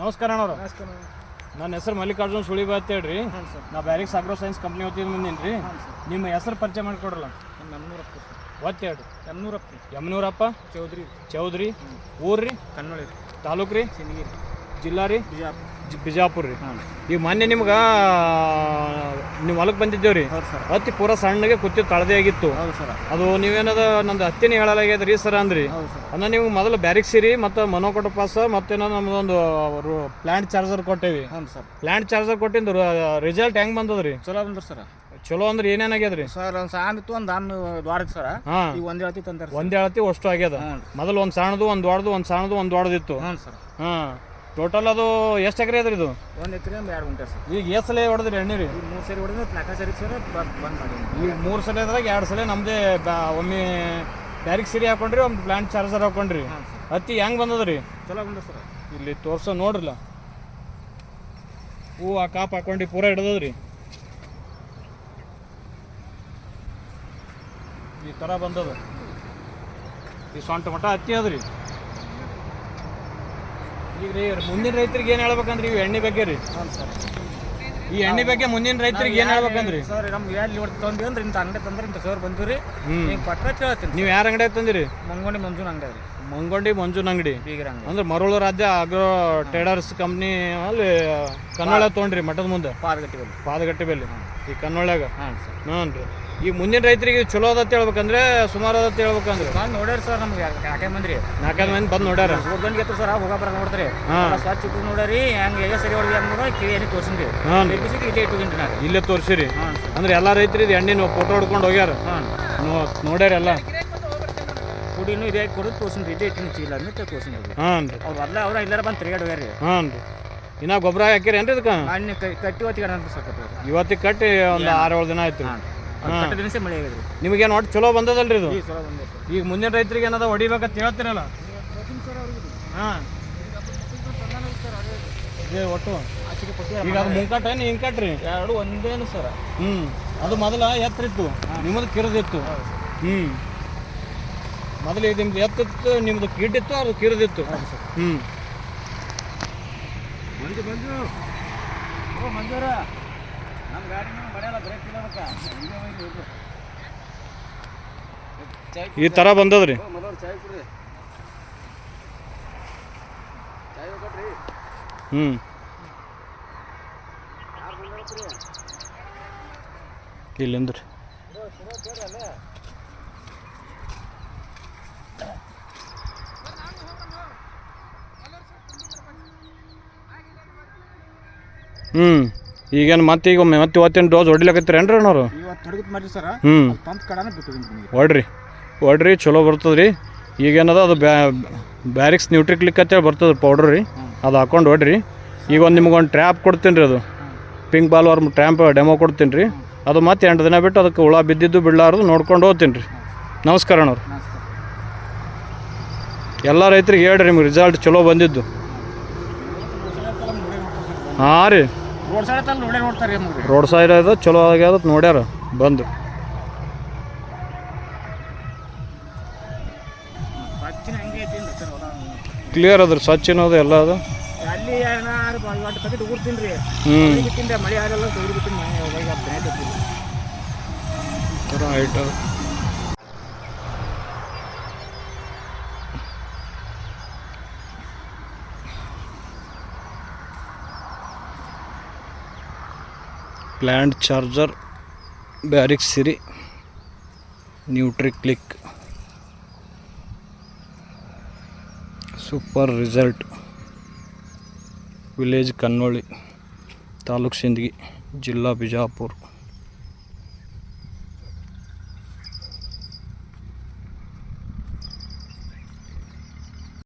ನಮಸ್ಕಾರ ಅಣ್ಣವ್ರ. ನಮಸ್ಕಾರ ನನ್ನ ಹೆಸರು ಮಲ್ಲಿಕಾರ್ಜುನ್ ಸುಳಿಬ ಅಂತ ಹೇಳ್ರಿ. ಹಾಂ ಸರ್. ನಾ ಬ್ಯಾರಿಕ್ಸ್ ಅಗ್ರೋ ಸೈನ್ಸ್ ಕಂಪ್ನಿ ಹೋಗ್ತೀನಿ ಬಂದೀನಿ ರೀ ಹಾಂ ಸರ್. ನಿಮ್ಮ ಹೆಸರು ಪರಿಚಯ ಮಾಡಿಕೊಡ್ರಲ್ಲ. ನಮ್ಮೂರಪ್ಪ ಒತ್ತು ಹೇಳ್ರಿ ಯಮನೂರಪ್ಪ ಚೌಧರಿ ಚೌಧರಿ ಊರ್ರಿ ಕನ್ನೋಳಿ ರೀ ತಾಲೂಕು ರೀ ಸಿಂದಗಿರಿ ಜಿಲ್ಲಾ ರೀ ಬಿಜಾಪುರ. ಬಿಜಾಪುರ ರೀ. ಹಾಂ ಈಗ ಮೊನ್ನೆ ನಿಮ್ಗೆ ನೀವು ಹೊಲಕ್ಕೆ ಬಂದಿದ್ದೇವೆ ರೀ. ಸರ್. ಹತ್ತಿ ಪೂರ ಸಣ್ಣಗೆ ಕುತ್ತಿ ತಳದೇ ಆಗಿತ್ತು. ಸರ್. ಅದು ನೀವೇನದ ನಂದು ಹತ್ತಿನ ಹೇಳಲಾಗ್ಯದ ರೀ ಸರ್ ಅಂದ್ರಿ. ಸರ್. ಅನ್ನ ನೀವು ಮೊದಲು ಬ್ಯಾರಿಕ್ಸಿರಿ ಮತ್ತು ಮನೋಕೊಟ ಪಾಸ ಮತ್ತೇನೋ ನಮ್ದೊಂದು plant charger ಕೊಟ್ಟೇವಿ. Plant sir. Plant charger ಕೊಟ್ಟಿಂದು ರಿಸಲ್ಟ್ ಹೆಂಗ್ ಬಂದದ್ರಿ ಚಲೋ ಬಂದ್ರಿ ಸರ್. ಚಲೋ ಅಂದ್ರೆ ಏನೇನಾಗ್ಯದ್ರಿ ಸರ್ ಒಂದು ಸಾನ್ ಇತ್ತು ಒಂದು ಆನ್ ದೊಡ್ಡ ಸರ್. ಹಾ. ಈಗ ಒಂದು ಹೇಳ್ತಿ ತಂದ್ರೆ ಒಂದ್ ಹೇಳ್ತಿ ಅಷ್ಟು ಆಗ್ಯದ. ಮೊದಲು ಒಂದ್ ಸಣ್ಣದು ಒಂದ್ ದೊಡ್ಡದು ಒಂದ್ ಸಣ್ಣದು ಒಂದ್ ದೊಡ್ಡದಿತ್ತು. ಹ್ಞೂ ಸರ್. ಹಾ. ಟೋಟಲ್ ಅದು ಎಷ್ಟು ಎಕರೆ ಅದ್ರಿ ಇದು? ಒಂದು ಎಕರೆ ಒಂದು ಎರಡು ಗುಂಟೆ ಸರ್. ಈಗ ಎಷ್ಟು ಸಲ ಹೊಡೆದ್ರಿ ಎಣ್ಣೆ ರೀ? ಈಗ ಮೂರು ಸರಿ ಹೊಡೆದ್ರೆ ನಾಲ್ಕು ಸರಿ ಸರ್ ಬಂದ್ ಮಾಡಿ ಈಗ ಮೂರು ಸಲ ಅದ್ರಾಗ ಎರಡು ಸಲ ನಮ್ಮದೇ ಒಮ್ಮೆ ಬ್ಯಾರಿಕ್ ಸಿರಿ ಹಾಕೊಂಡ್ರಿ ಒಂದು ಪ್ಲಾಂಟ್ ಚಾರ್ಜರ್ ಹಾಕೊಂಡ್ರಿ. ಹತ್ತಿ ಹೆಂಗ್ ಬಂದದ್ರಿ? ಚಲೋ ಬಂದ ಸರ್. ಇಲ್ಲಿ ತೋರ್ಸ ನೋಡ್ರಲ್ಲ. ಹೂ ಆ ಕಾಪ್ ಹಾಕೊಂಡಿ ಪೂರ ಹಿಡ್ದದ್ರಿ. ಈ ಥರ ಬಂದದ. ಈ ಸೊಂಟ ಮಟ್ಟ ಹತ್ತಿ ಅದ್ರಿ. ಈಗ ರೀ ಮುಂದಿನ ರೈತರಿಗೆ ಏನ್ ಹೇಳ್ಬೇಕಂದ್ರೆ ಇವು ಎಣ್ಣೆ ಬಗ್ಗೆ ರೀ. ಹಾಂ ಸರ್. ಈ ಎಣ್ಣೆ ಬಗ್ಗೆ ಮುಂದಿನ ರೈತರಿಗೆ ಏನ್ ಹೇಳ್ಬೇಕಂದ್ರಿ ಸರ್ ನಮ್ಗೆ ಎಲ್ಲಿ ಹೊಡ್ತು ತಂದ್ವಿ ಅಂದ್ರೆ ಇಂಥ ಅಂಗಡಿ ತಂದ್ರೆ ಇಂಥ ಸರ್ ಬಂದಿರಿ ನೀವು ಕೊಟ್ಟರೆ ಕೇಳ್ತೀನಿ ನೀವು ಯಾರ ಅಂಗಡಿ ತಂದಿರಿ? ಮಂಗೊಂಡಿ ಮಂಜೂನ್ ಅಂಗಡಿ ರೀ. ಮಂಗೊಂಡಿ ಮಂಜುನ ಅಂಗಡಿ. ಅಂದ್ರೆ ಮರಳು ರಾಜ್ಯ ಆಗ್ರೋ ಟ್ರೇಡರ್ಸ್ ಕಂಪ್ನಿ ಅಲ್ಲಿ ಕನ್ನಡ ತೊಗೊಂಡ್ರಿ ಮಠದ ಮುಂದೆ. ಪಾದಗಟ್ಟಿ ಬೆಲ್ಲಿ. ಪಾದಗಟ್ಟೆ ಬೆಲೆ ಈ ಕನ್ನೊಳ್ಯಾಗ. ಹಾಂ ಸರ್. ಹ್ಞೂ ರೀ ಈ ಮುಂದಿನ ರೈತರಿಗೆ ಚಲೋ ಅದ ಹೇಳ್ಬೇಕಂದ್ರೆ ಸುಮಾರು ಅದ ಹೇಳ್ಬೇಕಂದ್ರೆ. ಬಂದು ನೋಡ್ಯಾರ ಸರ್ ನಮ್ಗೆ ಯಾಕೆ ಮಂದಿ ನಾಲ್ಕೈದು ಮಂದಿ ಬಂದು ನೋಡ್ಯಾರ. ಹೋಗಂಗೆ ಎತ್ತು ಸರ್ ಹೋಗ ಬರ ನೋಡ್ತಾರೆ. ಹಾ. ಸ್ವಚ್ಛ ಇಟ್ಟು ನೋಡ್ರಿ ಹೆಂಗೆ ಹೇಗೆ ಸರಿ ಹೊಡೆದಿ ಅಂದ್ರೆ ನೋಡಿ ಕಿವಿ ಏನು ತೋರ್ಸಿನ್ರಿ ಹಾಂ. ರೀ ಇಲ್ಲೇ ಇಟ್ಟುಕೊಂಡ್ರಿ ನಾನು ಇಲ್ಲೇ ತೋರಿಸಿರಿ. ಹಾಂ ಅಂದ್ರೆ ಎಲ್ಲ ರೈತರು ಇದು ಎಣ್ಣೆ ನೀವು ಫೋಟೋ ಹೊಡ್ಕೊಂಡು ಹೋಗ್ಯಾರ. ಹಾಂ. ನೋ ನೋಡ್ಯಾರ ಎಲ್ಲ. ಕುಡಿನೂ ಇದೇ ಕೊಡೋದು ತೋರ್ಸಿನ್ರಿ ಇದೇ ಇಟ್ಟಿನ ಚೀಲ ಅಂದ್ರೆ ತೋರಿಸಿ ಹಾಂ ರೀ ಅವ್ರು ಅಲ್ಲ ಅವ್ರ ಇಲ್ಲಾರ ಬಂದು ತಿರುಗಾಡಿ ಹೋಗ್ಯಾರಿ ಹಾಂ ರೀ ಇನ್ನ ಗೊಬ್ಬರ ಹಾಕಿರಿ ಏನ್ರಿ ಇದಕ್ಕೆ ಕಟ್ಟಿ ಸಾಕತ್ರಿ ಇವತ್ತಿಗೆ ಕಟ್ಟಿ ಒಂದು ಆರು ಏಳು ದಿನ ಆಯ್ತು. ಹಾಂ. ಕಟ್ಟ ದಿನಸೇ ಮಳೆ ಆಗಿದ್ರಿ ನಿಮಗೇನು ಒಟ್ಟು ಚಲೋ ಬಂದದಲ್ರಿ ಇದು? ಬಂದೆ ಈಗ ಮುಂದಿನ ರೈತರಿಗೆ ಏನದ ಹೊಡಿಬೇಕಂತ ಹೇಳ್ತೀರಲ್ಲ? ಹಾಂ. ಒಟ್ಟು. ಈಗ ಅದು ಮುಂಕಟ್ ಏನು ಹಿಂಕಟ್ರಿ? ಎರಡು ಒಂದೇನು ಸರ್. ಹ್ಞೂ ಅದು ಮೊದಲ ಎತ್ತರಿತ್ತು. ನಿಮ್ಮದು ಕಿರಿದಿತ್ತು. ಹ್ಞೂ ಮೊದಲು ಇದು ನಿಮ್ದು ಎತ್ತಿತ್ತು ನಿಮ್ದು ಕಿಡ್ಡಿತ್ತು ಅದು ಕಿರಿದಿತ್ತು. ಹ್ಞೂ ಮಂಜು ಮಂಜು. ಓ ಮಂಜೂರ ನಮ್ಮ ಗಾಡಿ ನೀವು ಮನೆಯಲ್ಲ ಬ್ರೇಕ್ ಇಲ್ಲ ಚಾಯ್ ಈ ಥರ ಬಂದದ್ರಿ. ಮೊದಲು ಚಾಯ್ ಕುಡ್ರಿ ಚಾಯ್ ಕೊಟ್ರಿ ಹ್ಞೂ ಇಲ್ಲಿಂದ್ರಿ. ಹ್ಞೂ ಈಗೇನು ಮತ್ತೆ ಈಗ ಒಮ್ಮೆ ಮತ್ತೆ ಇವತ್ತಿನ ಡೋಸ್ ಹೊಡಿಲಕತ್ತೀರೇನ್ರಿ ಅಣ್ಣವ್ರು ಇವತ್ತು ತೊಡಗಿತ್ ಮಾಡ್ರಿ ಸರ್. ಹ್ಞೂ ಕಡನ ಬಿಟ್ಟು ಹೊಡ್ರಿ. ಹೊಡ್ರಿ ಚಲೋ ಬರ್ತದೆ ರೀ ಈಗೇನದ ಅದು ಬ್ಯಾ ಬ್ಯಾರಿಕ್ಸ್ ನ್ಯೂಟ್ರಿಕ್ಲಿಕ್ ಅಂತೇಳಿ ಬರ್ತದೆ ಪೌಡ್ರ್ ರೀ. ಅದು ಹಾಕೊಂಡು ಹೊಡ್ರಿ. ಈಗ ಒಂದು ನಿಮ್ಗೊಂದು ಟ್ರ್ಯಾಪ್ ಕೊಡ್ತೀನಿ ರೀ ಅದು. ಪಿಂಕ್ ಬಾಲ್ ಅವ್ರ ಟ್ರ್ಯಾಂಪ್ ಡೆಮೋ ಕೊಡ್ತೀನಿ ರೀ ಅದು ಮತ್ತೆ ಎಂಟು ದಿನ ಬಿಟ್ಟು ಅದಕ್ಕೆ ಹುಳ ಬಿದ್ದಿದ್ದು ಬಿಡ್ಲಾರ್ದು ನೋಡ್ಕೊಂಡು ಹೋಗ್ತೀನಿ ರೀ ನಮಸ್ಕಾರ ಅಣ್ಣವ್ರು ಎಲ್ಲ ರೈತರಿಗೆ ಹೇಳ್ರಿ ನಿಮ್ಗೆ ರಿಸಲ್ಟ್ ಚಲೋ ಬಂದಿದ್ದು. ಹಾಂ ರೀ. ರೋಡ್ ಸೈಡ್ ತಲ್ಲ ನೋಡೇ ನೋಡ್ತಾರೆ ನಮ್ಗೆ. ರೋಡ್ ಸೈಡ್ ಅದು ಚಲೋ ಆಗ್ಯದ ನೋಡ್ಯಾರ ಬಂದು. ಕ್ಲಿಯರ್ ಅದ್ರ ಸ್ವಚ್ಛ ಅನ್ನೋದು ಎಲ್ಲ ಅದು. ಅಲ್ಲಿ ಏನಾರು ರೀ ಹ್ಞೂ ಮಳೆ ಆಗಲ್ಲ ಮನೆ ಹೋಗಿ ಹತ್ತು ಹೈಟ್ ಪ್ಲ್ಯಾಂಟ್ ಚಾರ್ಜರ್ ಬ್ಯಾರಿಕ್ ಸಿರಿ, nutri click. Super result. Village Kannoli taluk Sindagi, ಜಿಲ್ಲಾ ಬಿಜಾಪುರ.